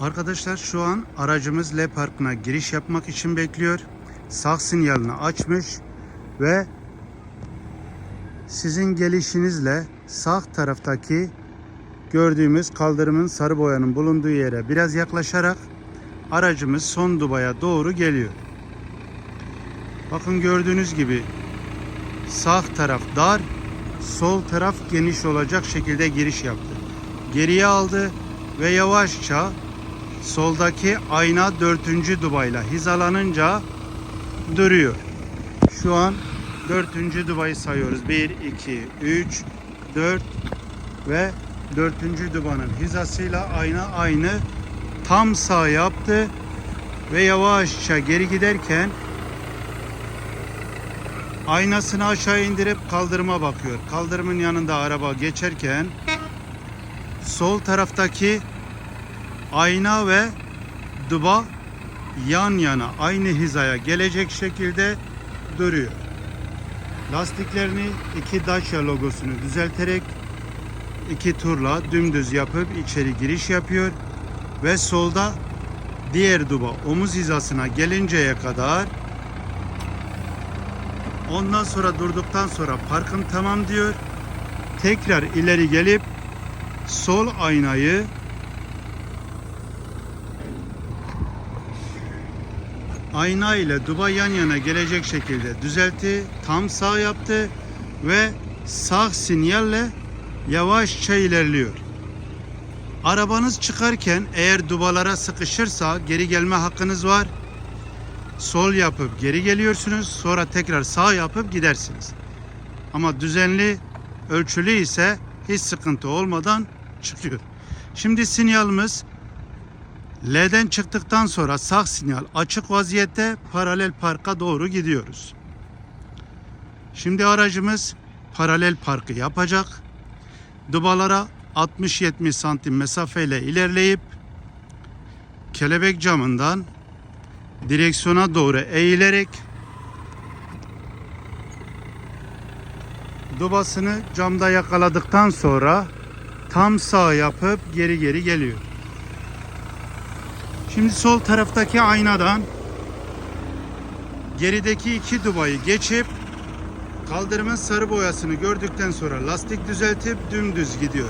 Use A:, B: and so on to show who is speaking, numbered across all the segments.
A: Arkadaşlar şu an aracımız L Parkı'na giriş yapmak için bekliyor. Sağ sinyalini açmış ve sizin gelişinizle sağ taraftaki gördüğümüz kaldırımın sarı boyanın bulunduğu yere biraz yaklaşarak aracımız son dubaya doğru geliyor. Bakın gördüğünüz gibi sağ taraf dar, sol taraf geniş olacak şekilde giriş yaptı. Geriye aldı ve yavaşça soldaki ayna dörtüncü dubayla hizalanınca duruyor. Şu an dörtüncü dubayı sayıyoruz. 1, 2, 3, 4 ve dörtüncü dubanın hizasıyla ayna aynı tam sağ yaptı ve yavaşça geri giderken aynasını aşağı indirip kaldırıma bakıyor. Kaldırımın yanında araba geçerken sol taraftaki ayna ve duba yan yana aynı hizaya gelecek şekilde duruyor. Lastiklerini iki Dacia logosunu düzelterek iki turla dümdüz yapıp içeri giriş yapıyor ve solda diğer duba omuz hizasına gelinceye kadar ondan sonra durduktan sonra parkım tamam diyor. Tekrar ileri gelip sol aynayı ayna ile duba yan yana gelecek şekilde düzeltti. Tam sağ yaptı ve sağ sinyalle yavaşça ilerliyor. Arabanız çıkarken eğer dubalara sıkışırsa geri gelme hakkınız var. Sol yapıp geri geliyorsunuz. Sonra tekrar sağ yapıp gidersiniz. Ama düzenli, ölçülü ise hiç sıkıntı olmadan çıkıyor. Şimdi sinyalimiz L'den çıktıktan sonra sağ sinyal açık vaziyette paralel parka doğru gidiyoruz. Şimdi aracımız paralel parkı yapacak. Dubalara 60-70 santim mesafeyle ilerleyip kelebek camından direksiyona doğru eğilerek dubasını camda yakaladıktan sonra tam sağ yapıp geri geri geliyor. Şimdi sol taraftaki aynadan gerideki iki dubayı geçip kaldırımın sarı boyasını gördükten sonra lastik düzeltip dümdüz gidiyor.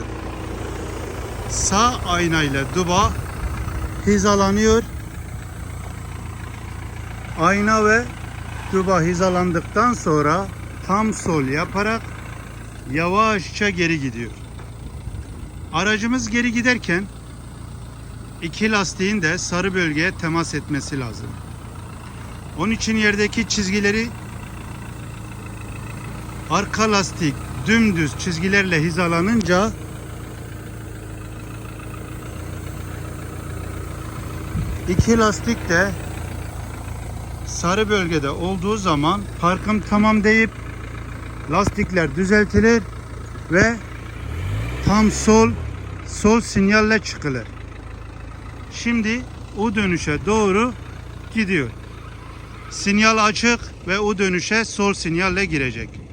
A: Sağ aynayla duba hizalanıyor. Ayna ve duba hizalandıktan sonra tam sol yaparak yavaşça geri gidiyor. Aracımız geri giderken iki lastiğin de sarı bölgeye temas etmesi lazım. Onun için yerdeki çizgileri arka lastik dümdüz çizgilerle hizalanınca iki lastik de sarı bölgede olduğu zaman parkım tamam deyip lastikler düzeltilir ve tam sol sol sinyalle çıkılır. Şimdi U dönüşe doğru gidiyor. Sinyal açık ve U dönüşe sol sinyalle girecek.